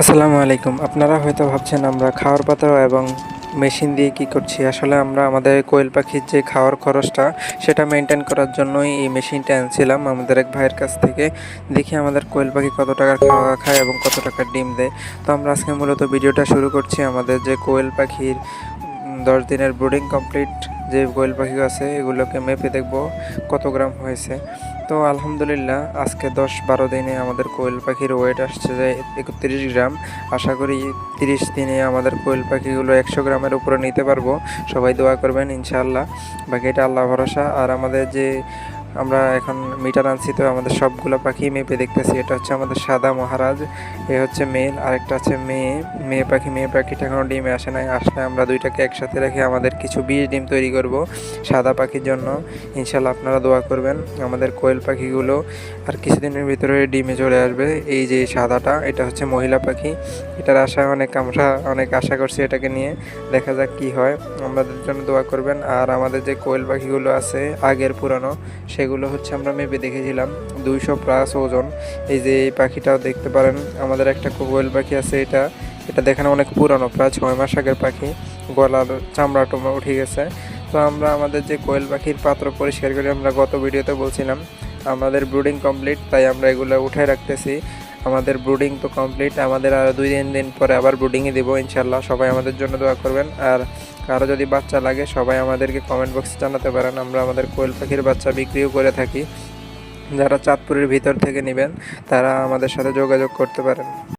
আসসালামু আলাইকুম। আপনারা হয়তো ভাবছেন আমরা খাওয়ার পাত্র এবং মেশিন দিয়ে কি করছি? আসলে আমরা আমাদের কোয়েল পাখির যে খাওয়ার খরচটা, সেটা মেনটেন করার জন্যই এই মেশিনটা আনছিলাম আমাদের এক ভাইয়ের কাছ থেকে দেখি আমাদের কোয়েল পাখি কত টাকার খাওয়া খায় এবং কত টাকার ডিম দেয়। তো আমরা আজকে মূলত ভিডিওটা শুরু করছি আমাদের যে কোয়েল পাখির দশ দিনের ব্রুডিং কমপ্লিট যে কোয়েল পাখি আছে, এগুলোকে মেপে দেখব কত গ্রাম হয়েছে। তো আলহামদুলিল্লাহ, আজকে দশ বারো দিনে আমাদের কোয়েল পাখির ওয়েট আসছে যে একত্রিশ গ্রাম। আশা করি তিরিশ দিনে আমাদের কোয়েল পাখিগুলো একশো গ্রামের উপরে নিতে পারব। সবাই দোয়া করবেন, ইনশাআল্লাহ। বাকিটা আল্লাহ ভরসা। আর আমাদের যে আমরা এখন মিটার আনছি, তো আমাদের সবগুলো পাখি মেপে দেখতেছি। এটা হচ্ছে আমাদের সাদা মহারাজ, এ হচ্ছে মেল আরেকটা হচ্ছে মেয়ে। মেয়ে পাখি, মেয়ে পাখিটা এখনও ডিমে আসে নাই। আসলে আমরা দুইটাকে একসাথে রেখে আমাদের কিছু বিষ ডিম তৈরি করব সাদা পাখির জন্য। ইনশাল্লাহ আপনারা দোয়া করবেন, আমাদের কোয়েল পাখিগুলো আর কিছুদিনের ভিতরে ডিমে চলে আসবে। এই যে সাদাটা, এটা হচ্ছে মহিলা পাখি। এটার আশায় অনেক আমরা অনেক আশা করছি এটাকে নিয়ে। দেখা যাক কি হয়। আমাদের জন্য দোয়া করবেন। আর আমাদের যে কোয়েল পাখিগুলো আছে, আগের পুরানো সেগুলো হচ্ছে আমরা মেপে দেখেছিলাম। দুইশো প্লাস ওজন। এই যে এই পাখিটাও দেখতে পারেন, আমাদের একটা কোয়েল পাখি আছে এটা। এটা দেখানো অনেক পুরানো, প্রায় ছয় মাস আগের পাখি। গলার চামড়া টোমড়া উঠে গেছে। তো আমরা আমাদের যে কোয়েল পাখির পাত্র পরিষ্কার করে আমরা গত ভিডিওতে বলছিলাম, আমাদের ব্রুডিং কমপ্লিট, তাই আমরা এগুলো উঠে রাখতেছি। আমাদের ব্রুডিং তো কমপ্লিট আমাদের আর দুই তিন দিন পরে আবার ব্রুডিংয়ে দেবো ইনশাল্লাহ সবাই আমাদের জন্য দোয়া করবেন। আর কারও যদি বাচ্চা লাগে, সবাই আমাদেরকে কমেন্ট বক্সে জানাতে পারেন। আমরা আমাদের কোয়েল পাখির বাচ্চা বিক্রিও করে থাকি। যারা চাঁদপুরের ভিতর থেকে নেবেন, তারা আমাদের সাথে যোগাযোগ করতে পারেন।